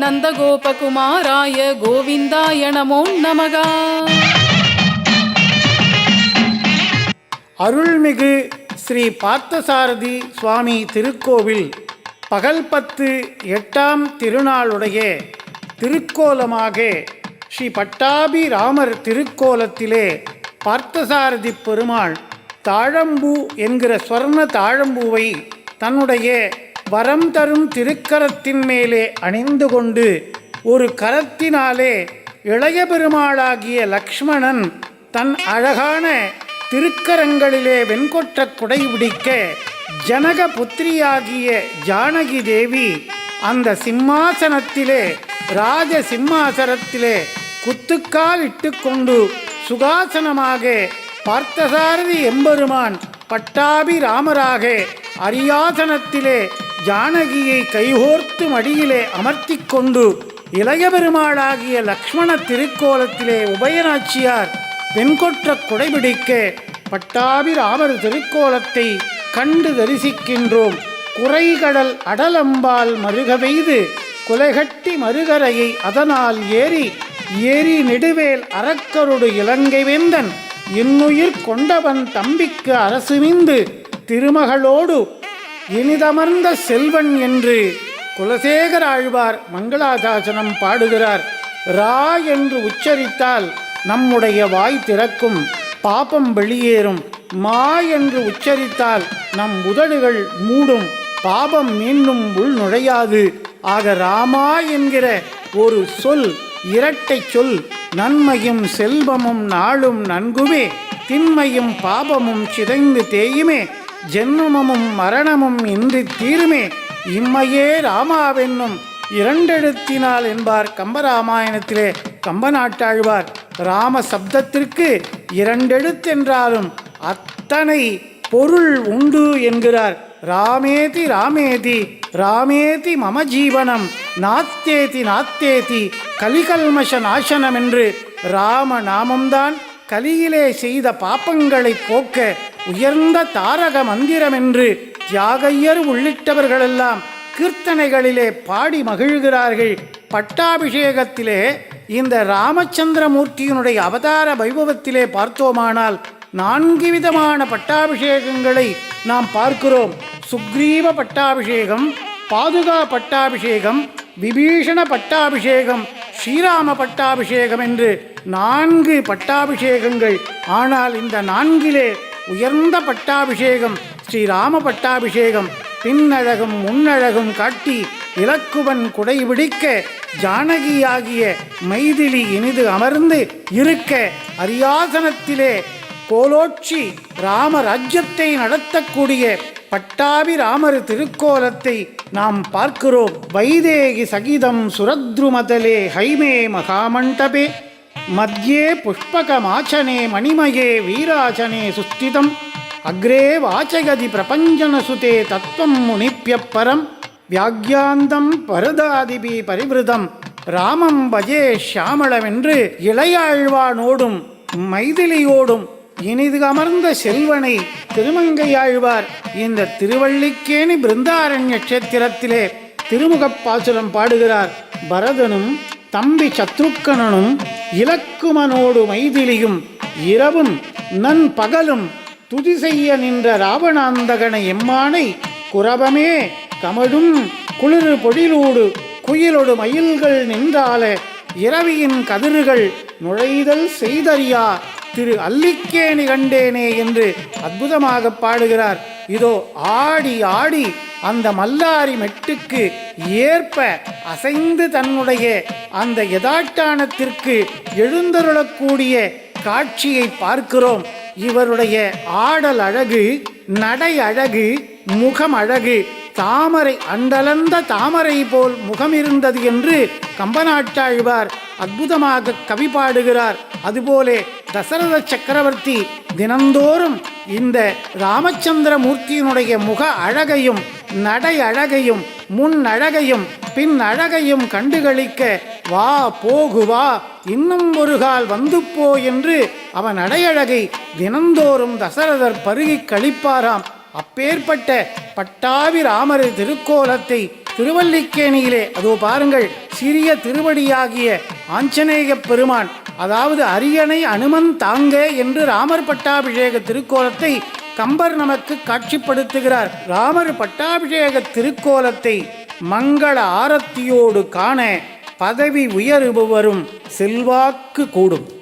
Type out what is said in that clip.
நந்தகோபகுமாராய கோவிந்தாய நமோ நமகா. அருள்மிகு ஸ்ரீ பார்த்தசாரதி சுவாமி திருக்கோவில் பகல் பத்து எட்டாம் திருநாளுடைய திருக்கோலமாக ஸ்ரீ பட்டாபி ராமர் திருக்கோலத்திலே பார்த்தசாரதி பெருமாள் தாழம்பூ என்கிற ஸ்வர்ண தாழம்பூவை தன்னுடைய வரம் தரும் திருக்கரத்தின் மேலே அணிந்து கொண்டு ஒரு கரத்தினாலே இளைய பெருமாளாகிய லக்ஷ்மணன் தன் அழகான திருக்கரங்களிலே வெண்கொற்ற குடை பிடிக்க ஜனக புத்திரியாகிய ஜானகி தேவி அந்த சிம்மாசனத்திலே ராஜ சிம்மாசனத்திலே குத்துக்கால் இட்டுக்கொண்டு சுகாசனமாக பார்த்தசாரதி எம்பெருமான் பட்டாபி ராமராக அரியாசனத்திலே ஜானகியை கைகோர்த்து மடியிலே அமர்த்தி கொண்டு இளைய பெருமாளாகிய லக்ஷ்மண திருக்கோலத்திலே உபயநாச்சியார் வெண்கொற்ற குடைபிடிக்க பட்டாபி ராமர் திருக்கோலத்தை கண்டு தரிசிக்கின்றோம். குறைகடல் அடலம்பால் மருகவெய்து குலைகட்டி மருகரையை அதனால் ஏறி ஏறி நெடுவேல் அரக்கரோடு இலங்கை வேந்தன். இன்னுயிர் கொண்டவன் தம்பிக்கு அரசுமிந்து திருமகளோடு இனிதமர்ந்த செல்வன் என்று குலசேகர ஆழ்வார் மங்களாசாசனம் பாடுகிறார். ரா என்று உச்சரித்தால் நம்முடைய வாய் திறக்கும் பாபம் வெளியேறும். மா என்று உச்சரித்தால் நம் உதடுகள் மூடும் பாபம் மீண்டும் உள் நுழையாது. ஆக ராமா என்கிற ஒரு சொல் இரட்டை சொல் நன்மையும் செல்வமும் நாளும் நன்குமே திண்மையும் பாபமும் சிதைந்து தேயுமே. ஜென்மமும் மரணமும் இன்றி தீருமே. இம்மையே ராமாவென்னும் இரண்டெழுத்தினால் என்பார் கம்பராமாயணத்திலே கம்பநாட்டாழ்வார். ராம சப்தத்திற்கு இரண்டெழுத்தென்றாலும் அத்தனை பொருள் உண்டு என்கிறார். ராமேதி ராமேதி ராமேதி மம ஜீவனம் நாத்தேதி நாத்தேதி கலிகல்மஷ நாசனம் என்று ராம நாமம்தான் கலியிலே செய்த பாப்பங்களை போக்க உயர்ந்த தாரக மந்திரம் என்று தியாகையர் உள்ளிட்டவர்களெல்லாம் கீர்த்தனைகளிலே பாடி மகிழ்கிறார்கள். பட்டாபிஷேகத்திலே இந்த ராமச்சந்திரமூர்த்தியினுடைய அவதார வைபவத்திலே பார்த்தோமானால் நான்கு விதமான பட்டாபிஷேகங்களை நாம் பார்க்கிறோம். சுக்ரீவ பட்டாபிஷேகம் பாதுகா பட்டாபிஷேகம் விபீஷண பட்டாபிஷேகம் ஸ்ரீராம பட்டாபிஷேகம் என்று நான்கு பட்டாபிஷேகங்கள். ஆனால் இந்த நான்கிலே உயர்ந்த பட்டாபிஷேகம் ஸ்ரீராம பட்டாபிஷேகம் பின்னழகும் முன்னழகும் காட்டி இலக்குவன் குடைபிடிக்க ஜானகியாகிய மைதிலி இனிது அமர்ந்து இருக்க அரியாசனத்திலே கோலோட்சி ராமராஜ்யத்தை நடத்தக்கூடிய பட்டாபி ராமர் திருக்கோலத்தை நாம் பார்க்கிறோம். வைதேகி சகிதம் சுரத்ருமதலே ஹைமே மகாமண்டபே. மத்தியே புஷ்பகமாச்சனே மணிமயே வீராசனே சுஸ்திதம் அக்ரே வாச்சகதி பிரபஞ்சனசுதே தத்துவம் முனிப்பியப்பரம் வியாக்யாந்தம் பரதாதிபி பரிவிருதம். ராமம் பஜே ஷியாமளவென்று இளையாழ்வானோடும் மைதிலியோடும் இனிது அமர்ந்த செல்வனை திருமங்கையாழ்வார் இந்த திருவள்ளிக்கேணி பிருந்தாரண்ய க்ஷேத்திரத்திலே திருமுகப் பாசுரம் பாடுகிறார். பரதனும் தம்பி சத்ருக்கனனும் இலக்குமனோடு மைதிலியும் இரவும் நன் பகலும் துதி செய்ய நின்ற ராவணாந்தகன எம்மானை குரபமே கமடும் குளிரு பொழிலூடு குயிலொடு மயில்கள் நின்றால இரவியின் கதிர்கள் நுழைதல் செய்தறியா திரு அல்லிக்கேணி கண்டேனே என்று அற்புதமாக பாடுகிறார். இதோ ஆடி ஆடி அந்த மல்லாரி மெட்டுக்கு ஏற்ப அசைந்து தன்னுடைய அந்த யதாட்டானத்திற்கு எழுந்தருளக்கூடிய காட்சியை பார்க்கிறோம். இவருடைய ஆடல் அழகு நடை அழகு முகம் அழகு தாமரை அண்டலந்த தாமரை போல் முகம் இருந்தது என்று கம்பநாட்டாழ்வார் அற்புதமாக கவி பாடுகிறார். அதுபோலே தசரத சக்கரவர்த்தி தினந்தோறும் இந்த ராமச்சந்திர மூர்த்தியினுடைய முக அழகையும் நடை அழகையும் முன் அழகையும் பின் அழகையும் கண்டுகளிக்க வா போகுவா இன்னும் ஒரு கால் வந்து போ என்று அவன் அடையழகை தினந்தோறும் தசரதர் பருகி கழிப்பாராம். அப்பேற்பட்ட பட்டாபி ராமர் திருக்கோலத்தை திருவல்லிக்கேணியிலே அதோ பாருங்கள் சிறிய திருவடியாகிய ஆஞ்சநேய பெருமான் அதாவது அரியணை அனுமன் தாங்க என்று ராமர் பட்டாபிஷேக திருக்கோலத்தை கம்பர் நமக்கு காட்சிப்படுத்துகிறார். ராமர் பட்டாபிஷேக திருக்கோலத்தை மங்கள ஆரத்தியோடு காண பதவி உயருபவரும் செல்வாக்கு கூடும்.